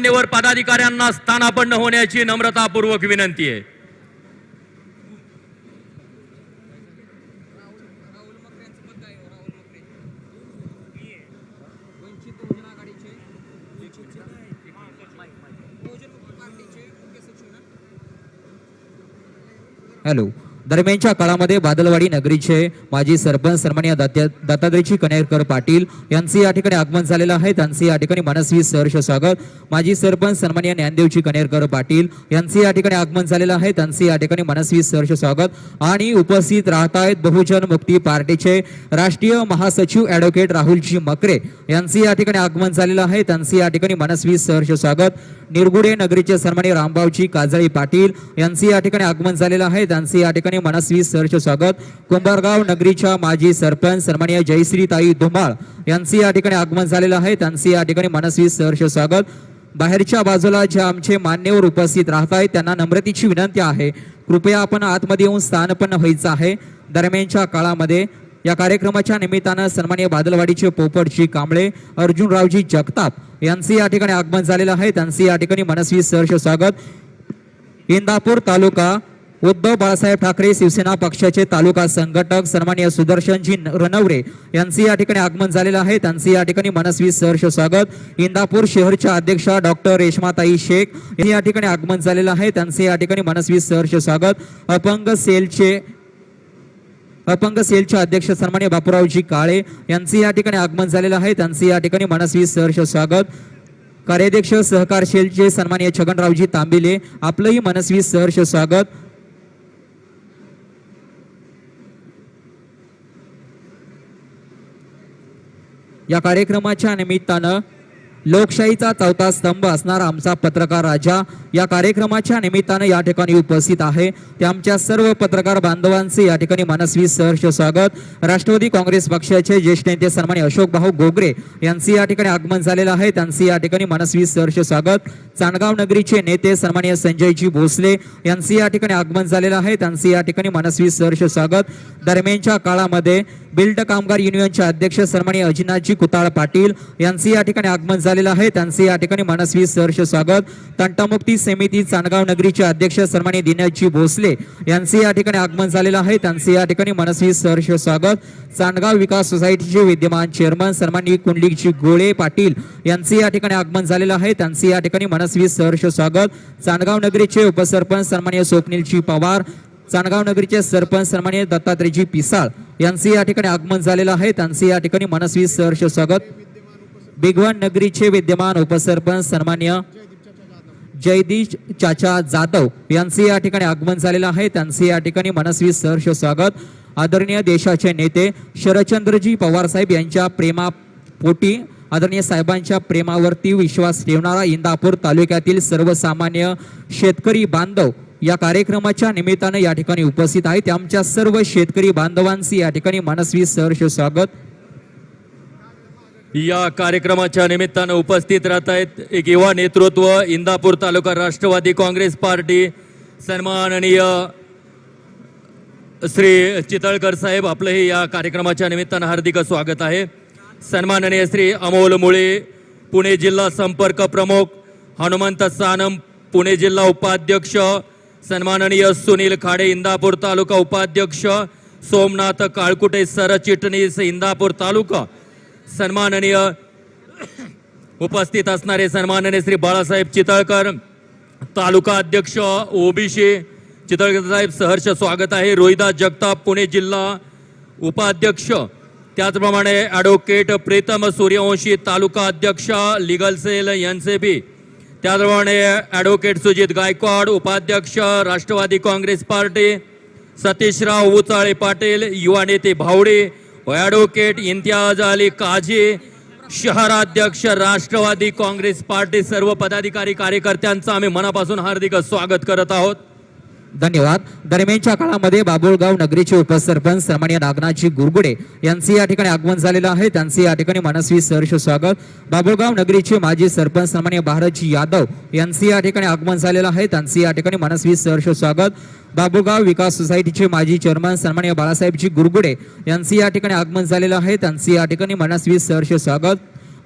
मान्यवर पदाधिकाऱ्यांना स्थानापन्न होण्याची नम्रतापूर्वक विनंती आहे. हॅलो. दरम्यानच्या काळामध्ये बादलवाडी नगरीचे माजी सरपंच सन्मान्य दत्ता- दत्तात्रयजी कनेरकर पाटील यांचे या ठिकाणी आगमन झालेलं आहे. त्यांचे या ठिकाणी मनस्वी सहर्ष स्वागत. माजी सरपंच सन्मान्य ज्ञानदेवजी कनेरकर पाटील यांचे या ठिकाणी आगमन झालेलं आहे. त्यांचे या ठिकाणी मनस्वी सहर्ष स्वागत. आणि उपस्थित राहत आहेत बहुजन मुक्ती पार्टीचे राष्ट्रीय महासचिव ऍडव्होकेट राहुलजी मकरे यांचे या ठिकाणी आगमन झालेलं आहे. त्यांचे या ठिकाणी मनस्वी सहर्ष स्वागत. निरगुडे नगरीचे सन्मान्य रामबावजी काजळी पाटील यांचे या ठिकाणी आगमन झालेलं आहे. त्यांचे या ठिकाणी मनस्वी सरचे स्वागत. कुंभारगाव नगरीच्या माजी सरपंच सन्मान्य जयश्रीताई धुमाळ यांचे या ठिकाणी आगमन झालेलं आहे. त्यांचे या ठिकाणी मनस्वी सरचे स्वागत. बाहेरच्या बाजूला जे आमचे मान्यवर उपस्थित राहत आहेत त्यांना नम्रतेची विनंती आहे. कृपया आपण आतमध्ये येऊन स्थानपन्न व्हायचं आहे. दरम्यानच्या काळामध्ये या कार्यक्रमाच्या निमित्तानं सन्मान्य बादलवाडीचे पोपटजी कांबळे अर्जुनरावजी जगताप यांचे या ठिकाणी आगमन झालेलं आहे. त्यांचे या ठिकाणी मनस्वी सहर्ष स्वागत. इंदापूर तालुका उद्धव बाळासाहेब ठाकरे शिवसेना पक्षाचे तालुका संघटक सन्मान्य सुदर्शनजी रनवरे रणवरे यांचे या ठिकाणी आगमन झालेलं आहे. त्यांचे या ठिकाणी मनस्वी सहर्ष स्वागत. इंदापूर शहरच्या अध्यक्षा डॉक्टर रेशमाताई शेख यांनी या ठिकाणी आगमन झालेलं आहे. त्यांचे या ठिकाणी मनस्वी सहर्ष स्वागत. अपंग सेलचे अपंग सेलचे अध्यक्ष सन्मान्य बापूरावजी काळे यांचे या ठिकाणी आगमन झालेलं आहे. त्यांचे या ठिकाणी मनस्वी सहर्ष स्वागत. कार्याध्यक्ष सहकार सेलचे सन्मान्य छगनरावजी तांबिले आपलंही मनस्वी सहर्ष स्वागत. या कार्यक्रमाच्या निमित्तानं लोकशाहीचा चौथा स्तंभ असणारा आमचा पत्रकार राजा या कार्यक्रमाच्या निमित्तानं या ठिकाणी उपस्थित आहे. ते आमच्या सर्व पत्रकार बांधवांचे या ठिकाणी मनस्वी सहर्ष स्वागत. राष्ट्रवादी काँग्रेस पक्षाचे ज्येष्ठ नेते सन्मान्य अशोक भाऊ गोगरे यांचे या ठिकाणी आगमन झालेलं आहे. त्यांचे या ठिकाणी मनस्वी सहर्ष स्वागत. चांदगाव नगरीचे नेते सन्मान्य संजयजी भोसले यांचे या ठिकाणी आगमन झालेलं आहे. त्यांचे या ठिकाणी मनस्वी सहर्ष स्वागत. दरम्यानच्या काळामध्ये बिल्ड कामगार युनियनचे अध्यक्ष सन्मानी अजिनाजी कुताळ पाटील यांचे या ठिकाणी आगमन झालेलं आहे. त्यांचे या ठिकाणी मनस्वी सहर्ष स्वागत. तंटामुक्ती समिती चांदगाव नगरीचे अध्यक्ष सन्मानी दिनेशजी भोसले यांचे या ठिकाणी आगमन झालेलं आहे. त्यांचे या ठिकाणी मनस्वी सहर्ष स्वागत. चांदगाव विकास सोसायटीचे विद्यमान चेअरमन सन्मानी कुंडलिकजी गोळे पाटील यांचे या ठिकाणी आगमन झालेलं आहे. त्यांचे या ठिकाणी मनस्वी सहर्ष स्वागत. चांदगाव नगरीचे उपसरपंच सन्मान्य स्वप्नीलजी पवार चांदगाव नगरीचे सरपंच सन्मान्य दत्तात्रयजी पिसाळ यांचे या ठिकाणी आगमन झालेलं आहे. त्यांचे या ठिकाणी मनस्वी सहर्ष स्वागत. बिगवन नगरीचे विद्यमान उपसरपंच सन्मान्य जयदीश चाचा जाधव यांचे या ठिकाणी आगमन झालेलं आहे. त्यांचे या ठिकाणी मनस्वी सहर्ष स्वागत. आदरणीय देशाचे नेते शरदचंद्रजी पवार साहेब यांच्या प्रेमापोटी आदरणीय साहेबांच्या प्रेमावरती विश्वास ठेवणारा इंदापूर तालुक्यातील सर्वसामान्य शेतकरी बांधव या कार्यक्रमाच्या निमित्तानं या ठिकाणी उपस्थित आहेत. आमच्या सर्व शेतकरी बांधवांचे या ठिकाणी मनस्वी सहर्ष स्वागत. या कार्यक्रमाच्या निमित्तानं उपस्थित राहत आहेत एक युवा नेतृत्व इंदापूर तालुका राष्ट्रवादी काँग्रेस पार्टी सन्माननीय श्री चितळकर साहेब आपलंही या कार्यक्रमाच्या निमित्तानं हार्दिक स्वागत आहे. सन्माननीय श्री अमोल मुळे पुणे जिल्हा संपर्क प्रमुख हनुमंत सानम पुणे जिल्हा उपाध्यक्ष सन्माननीय सुनील खाडे इंदापूर तालुका उपाध्यक्ष सोमनाथ काळकुटे सरचिटणीस इंदापूर तालुका सन्माननीय उपस्थित असणारे सन्माननीय श्री बाळासाहेब चितळकर तालुका अध्यक्ष ओबीसी चितळकर साहेब सहर्ष स्वागत आहे रोहिदास जगताप पुणे जिल्हा उपाध्यक्ष त्याचप्रमाणे ॲडव्होकेट प्रीतम सूर्यवंशी तालुका अध्यक्ष लिगल सेल बी त्याचप्रमाणे ॲडव्होकेट सुजित गायकवाड उपाध्यक्ष राष्ट्रवादी काँग्रेस पार्टी सतीशराव उचाळे पाटील युवा नेते भावडे ॲडव्होकेट इम्तियाज अली काझी शहराध्यक्ष राष्ट्रवादी काँग्रेस पार्टी सर्व पदाधिकारी कार्यकर्त्यांचं आम्ही मनापासून हार्दिक स्वागत करत आहोत. धन्यवाद. दरम्यानच्या काळामध्ये बाबुळगाव नगरीचे उपसरपंच सन्मान्य नागनाथजी गुरगुडे यांचे या ठिकाणी आगमन झालेलं आहे. त्यांचे या ठिकाणी मनस्वी सहर्ष स्वागत. बाबुळगाव नगरीचे माजी सरपंच सन्मान्य भारतजी यादव यांचे या ठिकाणी आगमन झालेलं आहे. त्यांचे या ठिकाणी मनस्वी सहर्ष स्वागत. बाबुगाव विकास सोसायटीचे माजी चेअरमन सन्मान्य बाळासाहेबजी गुरगुडे यांचे या ठिकाणी आगमन झालेलं आहे. त्यांचे या ठिकाणी मनस्वी सहर्ष स्वागत.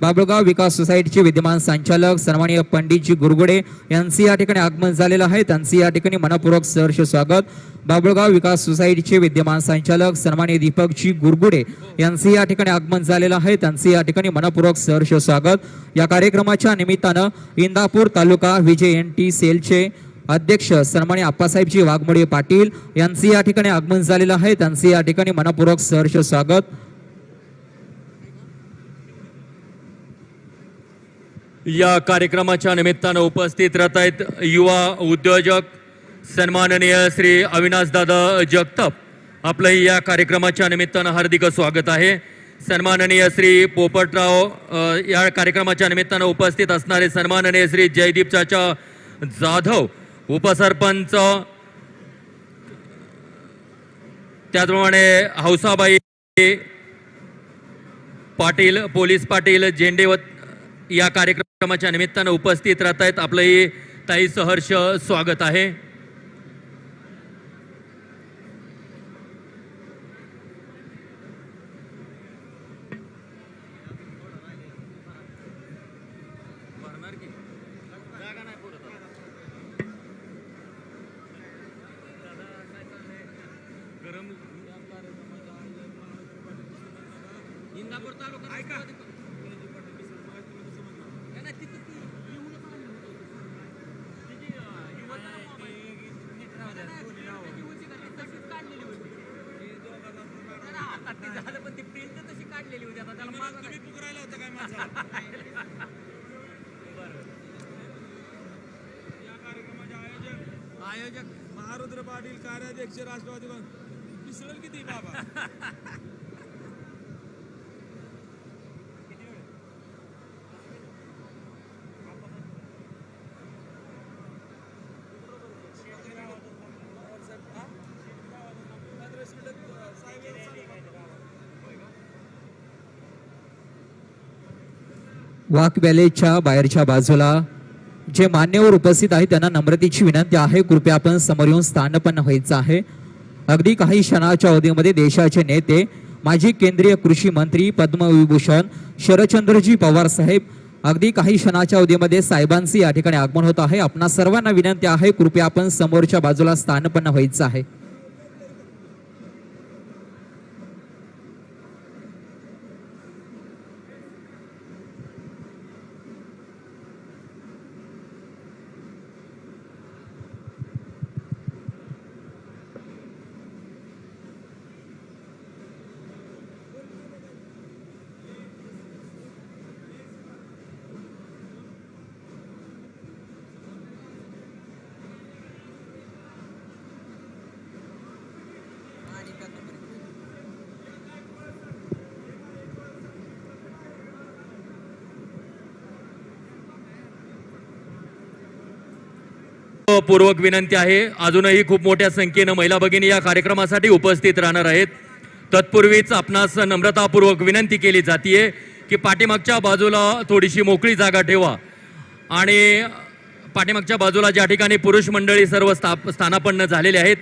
बाबळगाव विकास सोसायटीचे विद्यमान संचालक सन्माननीय पंडितजी गुरगुडे यांचे या ठिकाणी आगमन झालेलं आहे. त्यांचे या ठिकाणी मनपूर्वक सहर्ष स्वागत. बाबुळगाव विकास सोसायटीचे विद्यमान संचालक सन्माननीय दीपकजी गुरगुडे यांचे या ठिकाणी आगमन झालेलं आहे. त्यांचे या ठिकाणी मनपूर्वक सहर्ष स्वागत. या कार्यक्रमाच्या निमित्तानं Indapur taluka V J N T सेलचे अध्यक्ष सन्मानी आप्पासाहेबजी वाघमोडे पाटील यांचे या ठिकाणी आगमन झालेलं आहे. त्यांचे या ठिकाणी मनपूर्वक सहर्ष स्वागत. या कार्यक्रमाच्या निमित्तानं उपस्थित राहत आहेत युवा उद्योजक सन्माननीय श्री अविनाशदादा जगताप आपलंही या कार्यक्रमाच्या निमित्तानं हार्दिक स्वागत आहे. सन्माननीय श्री पोपटराव या कार्यक्रमाच्या निमित्तानं उपस्थित असणारे सन्माननीय श्री जयदीप चाचा जाधव उपसरपंच त्याचप्रमाणे हौसाबाई पाटील पोलीस पाटील झेंडेवत या कार्यक्रमाच्या निमित्तानं उपस्थित राहत आहेत आपलंही ताई सहर्ष स्वागत आहे. आयोजक महारुद्र पाटील कार्याध्यक्ष राष्ट्रवादी मिसळल किती बाबा? वाक व्हॅलीच्या बाहेरच्या बाजूला जे मान्यवर उपस्थित आहेत त्यांना नम्रतेची विनंती आहे. कृपया आपण समोर येऊन स्थानपन्न व्हायचं आहे. अगदी काही क्षणाच्या अवधीमध्ये देशाचे नेते माजी केंद्रीय कृषी मंत्री पद्मविभूषण शरदचंद्रजी पवार साहेब अगदी काही क्षणाच्या अवधीमध्ये साहेबांचे या ठिकाणी आगमन होत आहे. आपणा सर्वांना विनंती आहे कृपया आपण समोरच्या बाजूला स्थानपन्न व्हायचं आहे. पूर्वक विनंती आहे. अजूनही खूप मोठ्या संख्येनं महिला भगिनी या कार्यक्रमासाठी उपस्थित राहणार आहेत. तत्पूर्वीच आपणास नम्रतापूर्वक विनंती केली जाते की पाठीमागच्या बाजूला थोडीशी मोकळी जागा ठेवा. आणि पाठीमागच्या बाजूला ज्या ठिकाणी पुरुष मंडळी सर्व स्थाप स्थानापन्न झालेले आहेत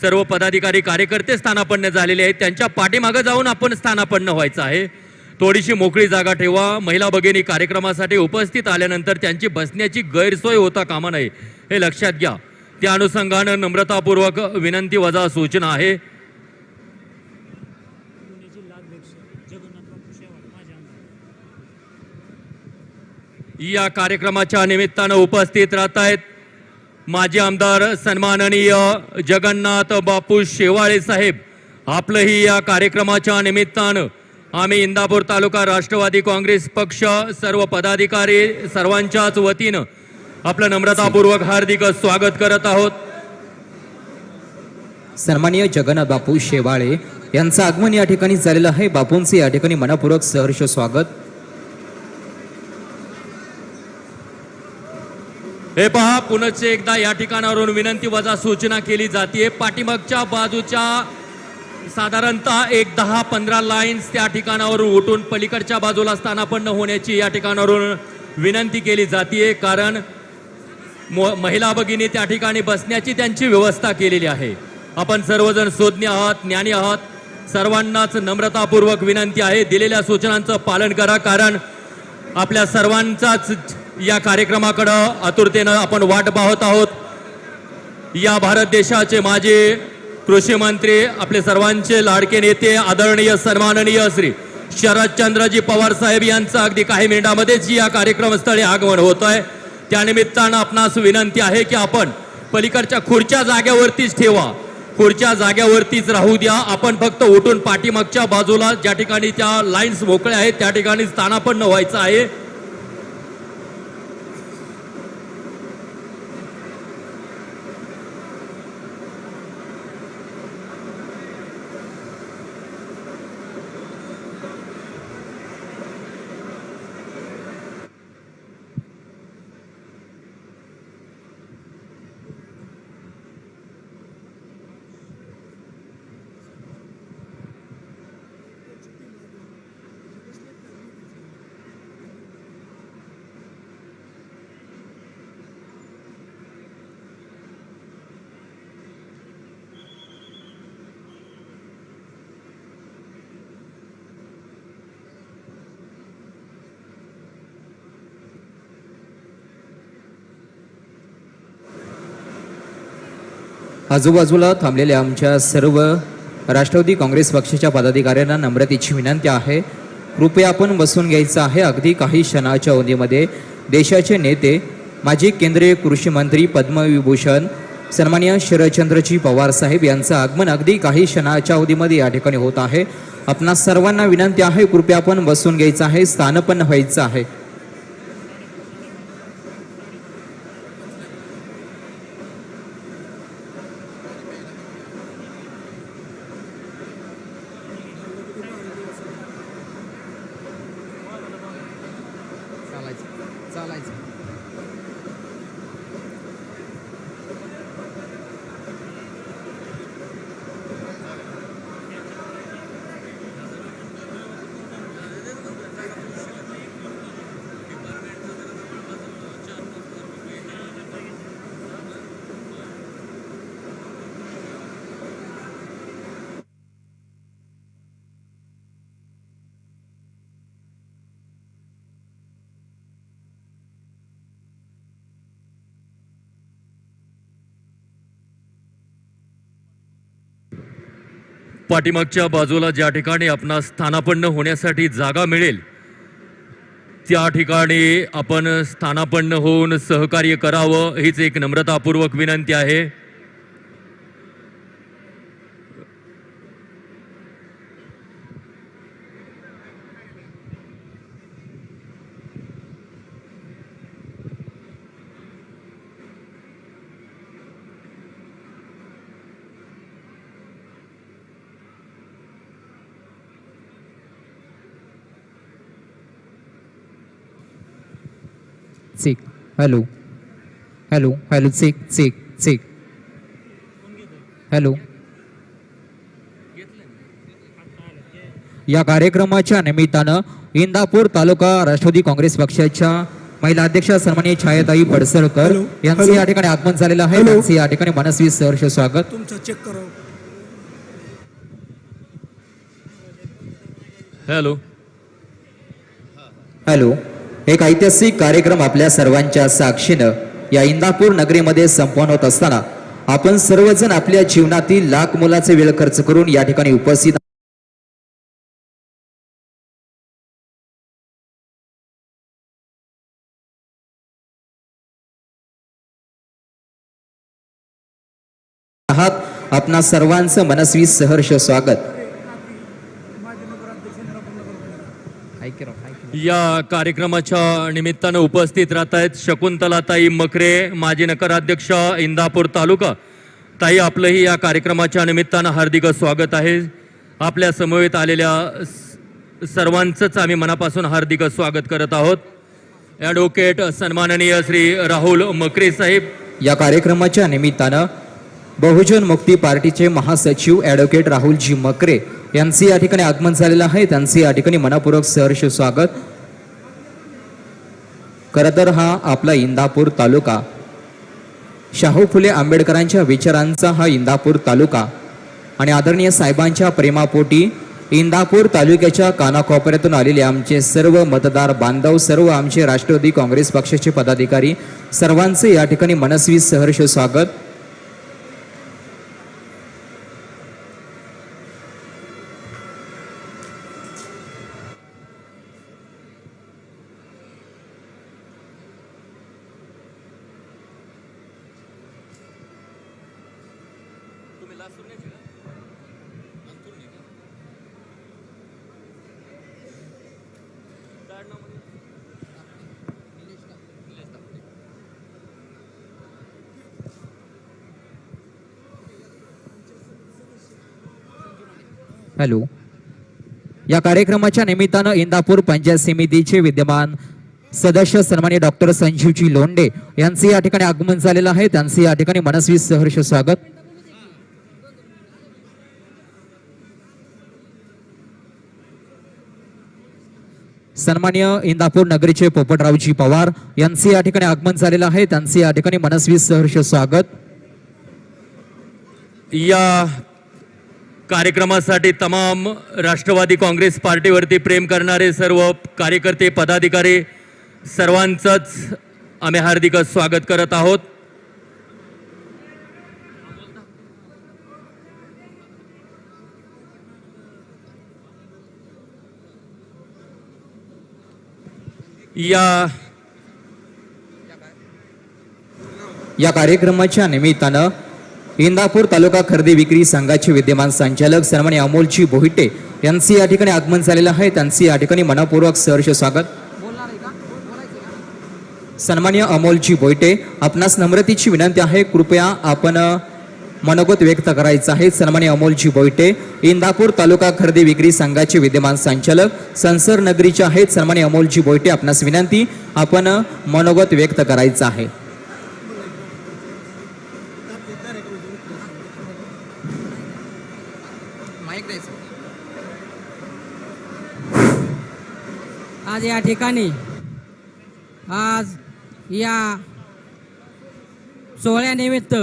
सर्व पदाधिकारी कार्यकर्ते स्थानापन्न झालेले आहेत त्यांच्या पाठीमागं जाऊन आपण स्थानापन्न व्हायचं आहे. थोडीशी मोकळी जागा ठेवा. महिला भगिनी कार्यक्रमासाठी उपस्थित आल्यानंतर त्यांची बसण्याची गैरसोय होता कामा नये हे लक्षात घ्या. त्या अनुषंगानं नम्रतापूर्वक विनंती वजा सूचना आहे. या कार्यक्रमाच्या निमित्तानं उपस्थित राहत आहेत माजी आमदार सन्माननीय जगन्नाथ बापू शेवाळे साहेब. आपलंही या कार्यक्रमाच्या निमित्तानं आम्ही इंदापूर तालुका राष्ट्रवादी काँग्रेस पक्ष सर्व पदाधिकारी सर्वांच्याच वतीनं आपलं नम्रतापूर्वक हार्दिक स्वागत करत आहोत. सन्माननीय जगन्नाथ बापू शेवाळे यांचं आगमन या ठिकाणी झालेलं आहे. बापूंचे या ठिकाणी मनपूर्वक सहर्ष स्वागत. हे पहा पुनश्च एकदा या ठिकाणावरून विनंती वजा सूचना केली जाते पाठीमागच्या बाजूच्या साधारणतः एक दहा पंधरा लाईन्स त्या ठिकाणावरून उठून पलीकडच्या बाजूला स्थानापन्न होण्याची या ठिकाणावरून विनंती केली जाते कारण म- महिला भगिनी त्या ठिकाणी बसण्याची त्यांची व्यवस्था केलेली आहे. आपण सर्वजण सोज्ञ आहात ज्ञानी आहात. सर्वांनाच नम्रतापूर्वक विनंती आहे दिलेल्या सूचनांचं पालन करा कारण आपल्या सर्वांचाच या कार्यक्रमाकडं आतुरतेनं आपण वाट पाहत आहोत. या भारत देशाचे माझे कृषी मंत्री आपले सर्वांचे लाडके नेते आदरणीय सन्माननीय श्री शरदचंद्रजी पवार साहेब यांचं अगदी काही मिनिटामध्येच या कार्यक्रमस्थळी आगमन होत आहे. त्यानिमित्तानं आपणास विनंती आहे की आपण पलीकडच्या खुर्च्या जाग्यावरतीच ठेवा. खुर्च्या जाग्यावरतीच राहू द्या. आपण फक्त उठून पाठीमागच्या बाजूला ज्या ठिकाणी त्या लाईन्स मोकळ्या आहेत त्या ठिकाणी स्थानापन्न व्हायचं आहे. आजूबाजूला थांबलेल्या आमच्या सर्व राष्ट्रवादी काँग्रेस पक्षाच्या पदाधिकाऱ्यांना नम्रतेची विनंती आहे. कृपया आपण बसून घ्यायचं आहे. अगदी काही क्षणाच्या अवधीमध्ये देशाचे नेते माजी केंद्रीय कृषी मंत्री पद्मविभूषण सन्मान्य शरदचंद्रजी पवार साहेब यांचं आगमन अगदी काही क्षणाच्या अवधीमध्ये या ठिकाणी होत आहे. आपणा सर्वांना विनंती आहे कृपया आपण बसून घ्यायचं आहे. स्थानपन्न व्हायचं आहे. पाठीमागच्या बाजूला ज्या ठिकाणी आपणा स्थानापन्न होण्यासाठी जागा मिळेल त्या ठिकाणी आपण स्थानापन्न होऊन सहकार्य करावं हीच एक नम्रतापूर्वक विनंती आहे check hello. Hello. Hello check check check. Hello. या कार्यक्रमाच्या निमित्तानं इंदापूर तालुका राष्ट्रवादी काँग्रेस पक्षाच्या महिला अध्यक्ष सन्माननीय छायाताई पडसळकर हॅलो, यांचे. या ठिकाणी आगमन झालेलं आहे. हॅलो. त्यांचे या ठिकाणी मनस्वी सहर्ष स्वागत. तुमचा चेक करा. हॅलो. हॅलो. एक ऐतिहासिक कार्यक्रम आपल्या सर्वांच्या साक्षीनं या इंदापूर नगरीमध्ये संपन्न होत असताना आपण सर्वजण आपल्या जीवनातील लाख मुलाचे वेळ खर्च करून या ठिकाणी उपस्थित आहात. आपणा सर्वांचं मनस्वी सहर्ष स्वागत. या कार्यक्रमाच्या निमित्तानं उपस्थित राहत आहेत शकुंतलाताई मकरे माजी नगराध्यक्ष इंदापूर तालुका. ताई आपलंही या कार्यक्रमाच्या निमित्तानं हार्दिक स्वागत आहे. आपल्या समवेत आलेल्या स- सर्वांचंच आम्ही मनापासून हार्दिक स्वागत करत आहोत. ॲडव्होकेट सन्माननीय श्री राहुल मकरे साहेब. या कार्यक्रमाच्या निमित्तानं बहुजन मुक्ती पार्टीचे महासचिव ॲडव्होकेट राहुलजी मकरे यांचे या ठिकाणी आगमन झालेलं आहे. त्यांचे या ठिकाणी मनापूर्वक सहर्ष स्वागत. खरंतर हा आपला इंदापूर तालुका. शाहू फुले आंबेडकरांच्या विचारांचा हा इंदापूर तालुका. आणि आदरणीय साहेबांच्या प्रेमापोटी इंदापूर तालुक्याच्या कानाकोपऱ्यातून आलेले आमचे सर्व मतदार बांधव सर्व आमचे राष्ट्रवादी काँग्रेस पक्षाचे पदाधिकारी सर्वांचे या ठिकाणी मनस्वी सहर्ष स्वागत. हॅलो. या कार्यक्रमाच्या निमित्तानं इंदापूर पंचायत समितीचे विद्यमान सदस्य सन्मान्य डॉक्टर संजीवजी लोंडे यांचे या ठिकाणी आगमन झालेलं आहे. त्यांचे या ठिकाणी मनस्वी सहर्ष स्वागत. सन्मान्य इंदापूर नगरीचे पोपटरावजी पवार यांचे या ठिकाणी आगमन झालेलं आहे. त्यांचे या ठिकाणी मनस्वी सहर्ष स्वागत. या कार्यक्रमासाठी तमाम राष्ट्रवादी काँग्रेस पार्टीवरती प्रेम करणारे सर्व कार्यकर्ते पदाधिकारी सर्वांचंच आम्ही हार्दिक स्वागत करत आहोत. या या कार्यक्रमाच्या निमित्तानं इंदापूर तालुका खरेदी विक्री संघाचे विद्यमान संचालक सन्मान्य अमोलजी बोहिटे यांचे या ठिकाणी आगमन झालेलं आहे. त्यांचे या ठिकाणी मनपूर्वक सहर्ष स्वागत. सन्मान्य अमोलजी बोहिटे आपणास नम्रतेची विनंती आहे. कृपया आपण मनोगत व्यक्त करायचं आहे. सन्मान्य अमोलजी बोईटे इंदापूर तालुका खरेदी विक्री संघाचे विद्यमान संचालक संसर नगरीचे आहेत. सन्मान्य अमोलजी बोईटे आपणास विनंती आपण मनोगत व्यक्त करायचं आहे. आज या ठिकाणी आज या सोहळ्यानिमित्त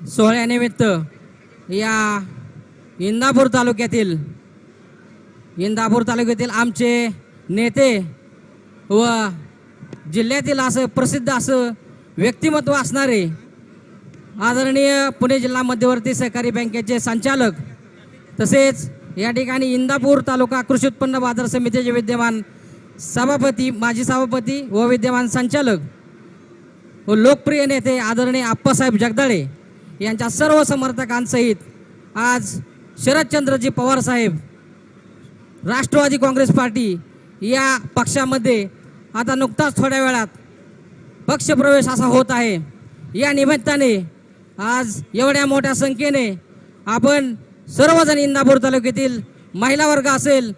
सोहळ्यानिमित्त या इंदापूर तालुक्यातील इंदापूर तालुक्यातील आमचे नेते व जिल्ह्यातील असं प्रसिद्ध असं व्यक्तिमत्व असणारे आदरणीय पुणे जिल्हा मध्यवर्ती सहकारी बँकेचे संचालक तसेच या ठिकाणी इंदापूर तालुका कृषी उत्पन्न बाजार समितीचे विद्यमान सभापती माजी सभापती व विद्यमान संचालक व लोकप्रिय नेते आदरणीय आप्पासाहेब जगदाळे यांच्या सर्व समर्थकांसहित आज शरदचंद्रजी पवार साहेब राष्ट्रवादी काँग्रेस पार्टी या पक्षामध्ये आता नुकताच थोड्या वेळात पक्षप्रवेश असा होत आहे. या निमित्ताने आज एवढ्या मोठ्या संख्येने आपण सर्वजण इंदापूर तालुक्यातील महिला वर्ग असेल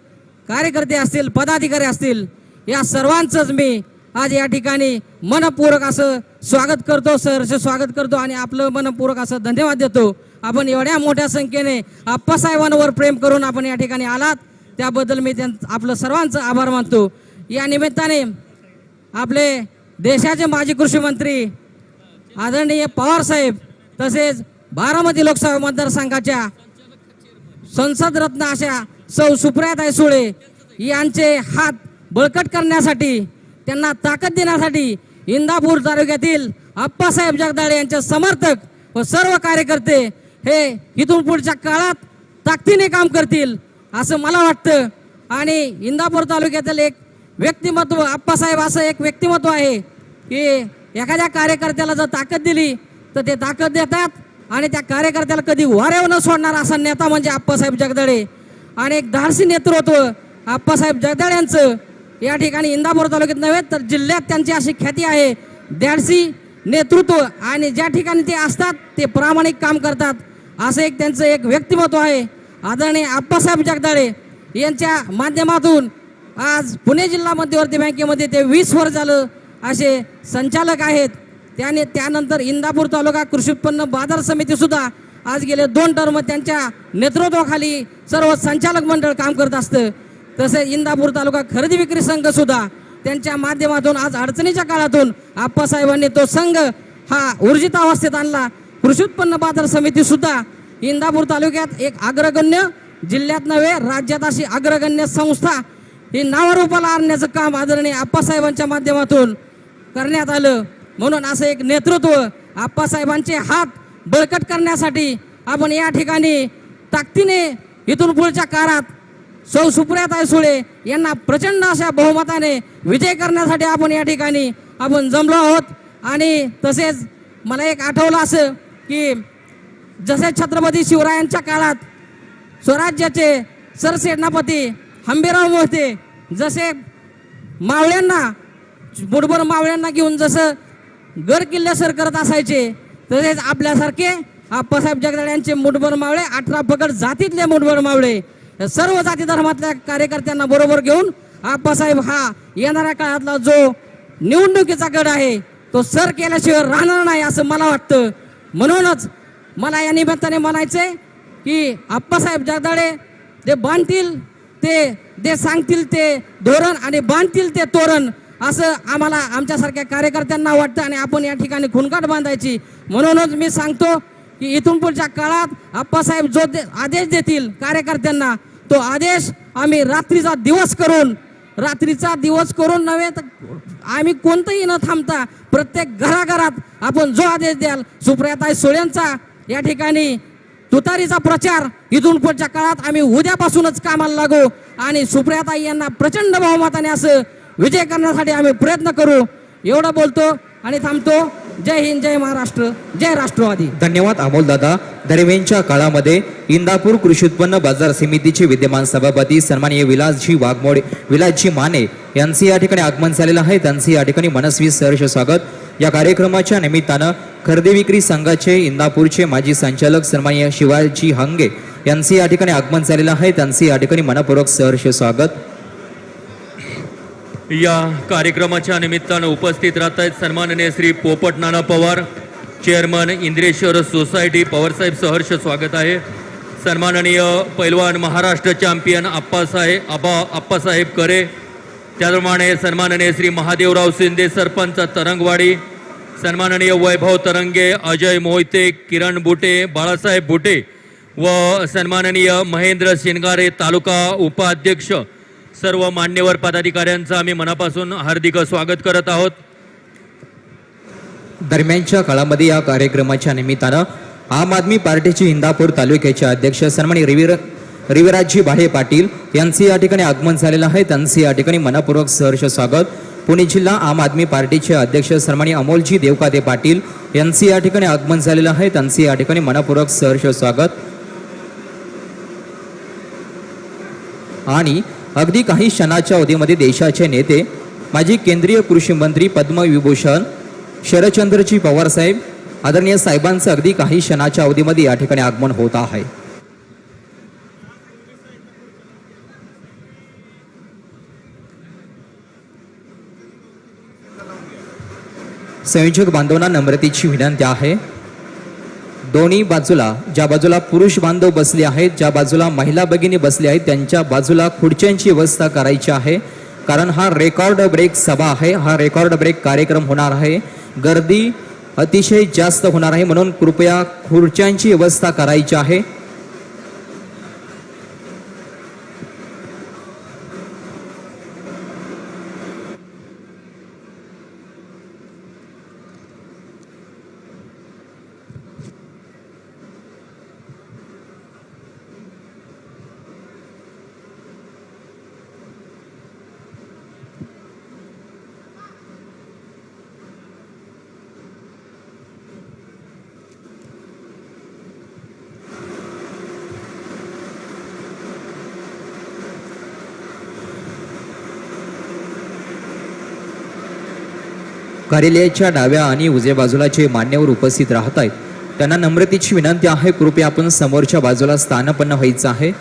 कार्यकर्ते असतील पदाधिकारी असतील या सर्वांचंच मी आज या ठिकाणी मनपूरक असं स्वागत करतो सरचं स्वागत करतो आणि आपलं मनपूरक असं धन्यवाद देतो. आपण एवढ्या मोठ्या संख्येने आप्पासाहेबांवर प्रेम करून आपण या ठिकाणी आलात. त्याबद्दल मी त्यां आपलं सर्वांचं आभार मानतो. या निमित्ताने आपले देशाचे माजी कृषी मंत्री आदरणीय पवार साहेब तसेच बारामती लोकसभा मतदारसंघाच्या संसद रत्न अशा सौ सुप्रियाताई सुळे यांचे हात बळकट करण्यासाठी त्यांना ताकद देण्यासाठी इंदापूर तालुक्यातील आप्पासाहेब जगदाळे यांचे समर्थक व सर्व कार्यकर्ते हे इथून पुढच्या काळात ताकदीने काम करतील असं मला वाटतं. आणि इंदापूर तालुक्यातील एक व्यक्तिमत्व आप्पासाहेब असं एक व्यक्तिमत्व आहे की एखाद्या कार्यकर्त्याला जर ताकद दिली तर ते ताकद देतात आणि त्या कार्यकर्त्याला कधी वाऱ्यावर न सोडणार असा नेता म्हणजे आप्पासाहेब जगदाळे. आणि एक धाडसी नेतृत्व आप्पासाहेब जगदाळे यांचं या ठिकाणी इंदापूर तालुक्यात नव्हे तर जिल्ह्यात त्यांची अशी ख्याती आहे. द्याडसी नेतृत्व आणि ज्या ठिकाणी ते असतात ते प्रामाणिक काम करतात. असं एक त्यांचं एक व्यक्तिमत्व आहे. आदरणीय आप्पासाहेब जगदाळे यांच्या माध्यमातून आज पुणे जिल्हा मध्यवर्ती बँकेमध्ये ते वीस वर्ष झालं असे संचालक आहेत. त्याने त्यानंतर इंदापूर तालुका कृषी उत्पन्न बाजार समितीसुद्धा आज गेले दोन टर्म त्यांच्या नेतृत्वाखाली सर्व संचालक मंडळ काम करत असतं. तसे इंदापूर तालुका खरेदी विक्री संघ सुद्धा त्यांच्या माध्यमातून आज अडचणीच्या काळातून आप्पासाहेबांनी तो संघ हा ऊर्जित अवस्थेत आणला. कृषी उत्पन्न बाजार समिती सुद्धा इंदापूर तालुक्यात एक अग्रगण्य जिल्ह्यात नव्हे राज्यात अशी अग्रगण्य संस्था ही नावारूपाला आणण्याचं काम आदरणीय आप्पासाहेबांच्या माध्यमातून करण्यात आलं. म्हणून असं एक नेतृत्व आप्पासाहेबांचे हात बळकट करण्यासाठी आपण या ठिकाणी ताकदीने इथून पुढच्या काळात सौ सुप्रियाताई सुळे यांना प्रचंड अशा बहुमताने विजय करण्यासाठी आपण या ठिकाणी आपण जमलो आहोत. आणि तसेच मला एक आठवलं असं की जसे छत्रपती शिवरायांच्या काळात स्वराज्याचे सरसेनापती हंबीराव मोहिते जसे मावळ्यांना बुडबुड मावळ्यांना घेऊन जसं गड किल्ले सर करत असायचे तसेच आपल्यासारखे आप्पासाहेब जगदाळे यांचे मुठभर मावळे अठरा पकड जातीतले मुठभर मावळे सर्व जाती धर्मातल्या कार्यकर्त्यांना बरोबर घेऊन आप्पासाहेब हा येणाऱ्या काळातला जो निवडणुकीचा गड आहे तो सर केल्याशिवाय राहणार नाही असं मला वाटतं. म्हणूनच मला या निमित्ताने म्हणायचे की आप्पासाहेब जगदाळे ते बांधतील ते जे सांगतील ते धोरण आणि बांधतील ते तोरण असं आम्हाला आमच्यासारख्या कार्यकर्त्यांना वाटतं आणि आपण या ठिकाणी खुणकाट बांधायची. म्हणूनच मी सांगतो की इथून पुढच्या काळात आप्पासाहेब जो दे- आदेश देतील कार्यकर्त्यांना. तो आदेश आम्ही रात्रीचा दिवस करून रात्रीचा दिवस करून नव्हे तर आम्ही कोणतंही न थांबता प्रत्येक घराघरात आपण जो आदेश द्याल सुप्रियाताई सुळेंचा या ठिकाणी तुतारीचा प्रचार. इथून पुढच्या काळात आम्ही उद्यापासूनच कामाला लागू आणि सुप्रियाताई यांना प्रचंड बहुमताने असं विजय करण्यासाठी आम्ही प्रयत्न करू. एवढं बोलतो आणि थांबतो. जय हिंद जय महाराष्ट्र जय राष्ट्रवादी. धन्यवाद अमोल दादा. दरम्यानच्या काळामध्ये इंदापूर कृषी उत्पन्न बाजार समितीचे विद्यमान सभापती सन्माननीय विलासजी वाघमोडे विलासजी माने यांचे या ठिकाणी आगमन झालेलं आहे. त्यांचे या ठिकाणी मनस्वी सहर्ष स्वागत. या कार्यक्रमाच्या निमित्तानं खरेदी विक्री संघाचे इंदापूरचे माजी संचालक सन्माननीय शिवाजी हंगे यांचे या ठिकाणी आगमन झालेलं आहे. त्यांचे या ठिकाणी मनपूर्वक सहर्ष स्वागत. या कार्यक्रमाच्या निमित्तानं उपस्थित राहत आहेत सन्माननीय श्री पोपट नाना पवार चेअरमन इंद्रेश्वर सोसायटी पवारसाहेब सहर्ष स्वागत आहे. सन्माननीय पैलवान महाराष्ट्र चॅम्पियन आप्पासाहेब आबा आप्पासाहेब करे त्याचप्रमाणे सन्माननीय श्री महादेवराव शिंदे सरपंच तरंगवाडी सन्माननीय वैभव तरंगे अजय मोहिते किरण बुटे बाळासाहेब बुटे व सन्माननीय महेंद्र शिनगारे तालुका उपाध्यक्ष सर्व मान्यवर पदाधिकाऱ्यांचं आम्ही मनापासून हार्दिक स्वागत करत आहोत. दरम्यानच्या काळामध्ये या कार्यक्रमाच्या निमित्तानं आम आदमी पार्टीचे इंदापूर तालुक्याचे अध्यक्ष सन्मानी रविर रविराजजी भाडे पाटील यांचे या ठिकाणी आगमन झालेलं आहे. त्यांचे या ठिकाणी मनपूर्वक सहर्ष स्वागत. पुणे जिल्हा आम आदमी पार्टीचे अध्यक्ष सन्मानी अमोलजी देवकाते पाटील यांचे या ठिकाणी आगमन झालेलं आहे. त्यांचे या ठिकाणी मनपूर्वक सहर्ष स्वागत. आणि अगदी काही क्षणाच्या अवधीमध्ये देशाचे नेते माजी केंद्रीय कृषी मंत्री पद्मविभूषण शरदचंद्रजी पवार साहेब आदरणीय साहेबांचं अगदी काही क्षणाच्या अवधीमध्ये या ठिकाणी आगमन होत आहे. संयोजक बांधवांना नम्रतेची विनंती आहे. दोन्ही बाजूला ज्या बाजूला पुरुष बांधव बसले आहेत ज्या बाजूला महिला भगिनी बसले आहेत त्यांच्या बाजूला खुर्च्यांची व्यवस्था करायची आहे. कारण हा रेकॉर्ड ब्रेक सभा आहे. हा रेकॉर्ड ब्रेक कार्यक्रम होणार आहे. गर्दी अतिशय जास्त होणार आहे. म्हणून कृपया खुर्च्यांची व्यवस्था करायची आहे. कार्यालयाच्या डाव्या आणि उजव्या बाजूला जे मान्यवर उपस्थित राहत आहेत त्यांना नम्रतेची विनंती आहे कृपया आपण समोरच्या बाजूला स्थानपन्न व्हायचं आहे.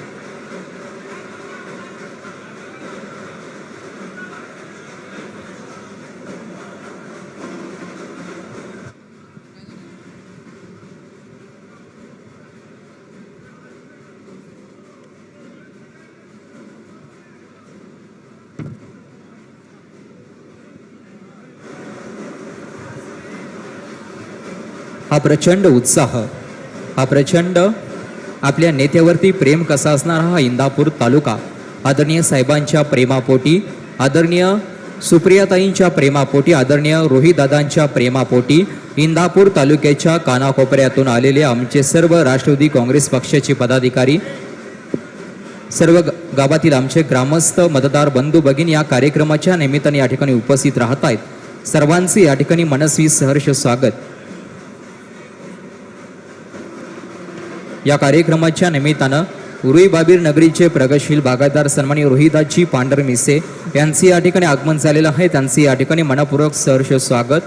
प्रचंड उत्साह. हा प्रचंड आपल्या नेत्यावरती प्रेम कसा असणारा हा इंदापूर तालुका. आदरणीय साहेबांच्या प्रेमापोटी आदरणीय सुप्रियाताईंच्या प्रेमापोटी आदरणीय रोहितदादांच्या प्रेमापोटी इंदापूर तालुक्याच्या कानाकोपऱ्यातून आलेले आमचे सर्व राष्ट्रवादी काँग्रेस पक्षाचे पदाधिकारी सर्व गावातील आमचे ग्रामस्थ मतदार बंधू भगिनी या कार्यक्रमाच्या निमित्ताने या ठिकाणी उपस्थित राहत आहेत सर्वांचे या ठिकाणी मनस्वी सहर्ष स्वागत. या कार्यक्रमाच्या निमित्तानं उरुई बाबीर नगरीचे प्रगतशील बागायतदार सन्मानी रोहिदाजी पांढर मिसे यांचे या ठिकाणी आगमन झालेलं आहे. त्यांचे या ठिकाणी मनपूर्वक सहर्ष स्वागत.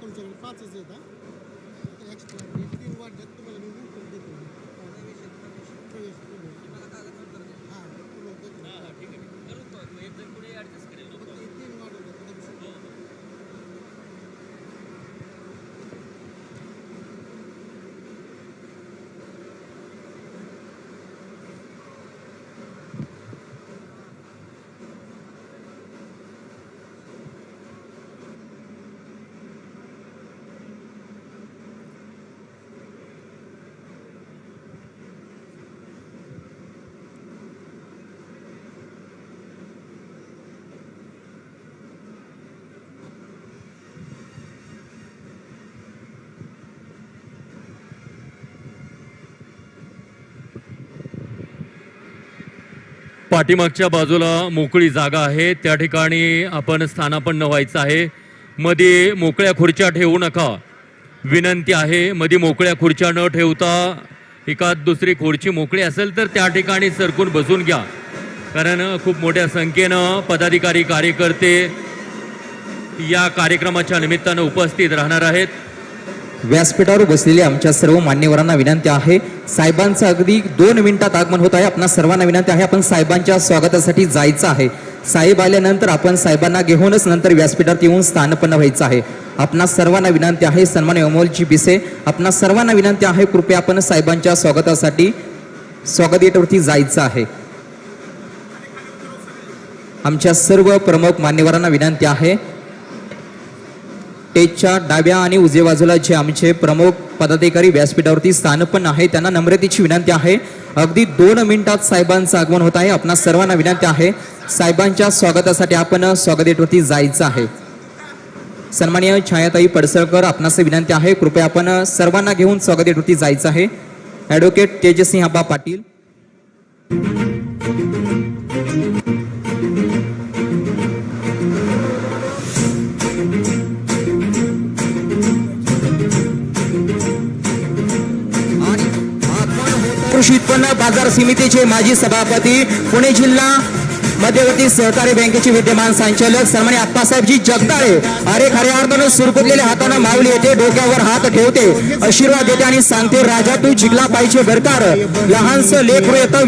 तुमच्याकडे पाचच आहेत हा? एक्स्ट्रा तीन वाटतात तुम्हाला मी उकळून देतो. प्रवेश. पाठीमागच्या बाजूला मोकळी जागा आहे. त्या ठिकाणी आपण स्थानापन्न व्हायचं आहे. मध्ये मोकळ्या खुर्च्या ठेवू नका. विनंती आहे मध्ये मोकळ्या खुर्च्या न ठेवता एकात दुसरी खुर्ची मोकळी असेल तर त्या ठिकाणी सरकून बसून घ्या. कारण खूप मोठ्या संख्येनं पदाधिकारी कार्यकर्ते या कार्यक्रमाच्या निमित्तानं उपस्थित राहणार आहेत. व्यासपीठावर बसलेले आमच्या सर्व मान्यवरांना विनंती आहे. साहेबांचं अगदी दोन मिनिटात आगमन होत आहे. आपणा सर्वांना विनंती आहे. आपण साहेबांच्या स्वागतासाठी जायचं आहे. साहेब आल्यानंतर आपण साहेबांना घेऊनच नंतर व्यासपीठात येऊन स्थानपन्न व्हायचं आहे. आपणा सर्वांना विनंती आहे. सन्मान अमोलजी बिसे आपणा सर्वांना विनंती आहे. कृपया आपण साहेबांच्या स्वागतासाठी स्वागत जायचं आहे. आमच्या सर्व प्रमुख मान्यवरांना विनंती आहे. स्टेजच्या डाव्या आणि उजव्या बाजूला जे आमचे प्रमुख पदाधिकारी व्यासपीठावरती स्थानपन्न आहे त्यांना नम्रतेची विनंती आहे. अगदी दोन मिनिटात साहेबांचं आगमन होत आहे. आपणा सर्वांना विनंती आहे साहेबांच्या स्वागतासाठी आपण स्वागतेवरती जायचं आहे. सन्माननीय छायाताई पडसळकर आपणास विनंती आहे कृपया आपण सर्वांना घेऊन स्वागतेवरती जायचं आहे. ॲडव्होकेट तेजसिंह आबा पाटील. कृषी उत्पन्न बाजार समितीचे माजी सभापती पुणे जिल्हा मध्यवर्ती सहकारी बँकेचे विद्यमान संचालक सन्मान्य आप्पासाहेबजी जगदाळे अरे खऱ्या अर्थानं सुरकुतलेल्या हातानं माऊली येते डोक्यावर हात ठेवते आशीर्वाद देते आणि सांगते राजा तू जिंकला पाहिजे बरकार लहानसं लेकरू येतं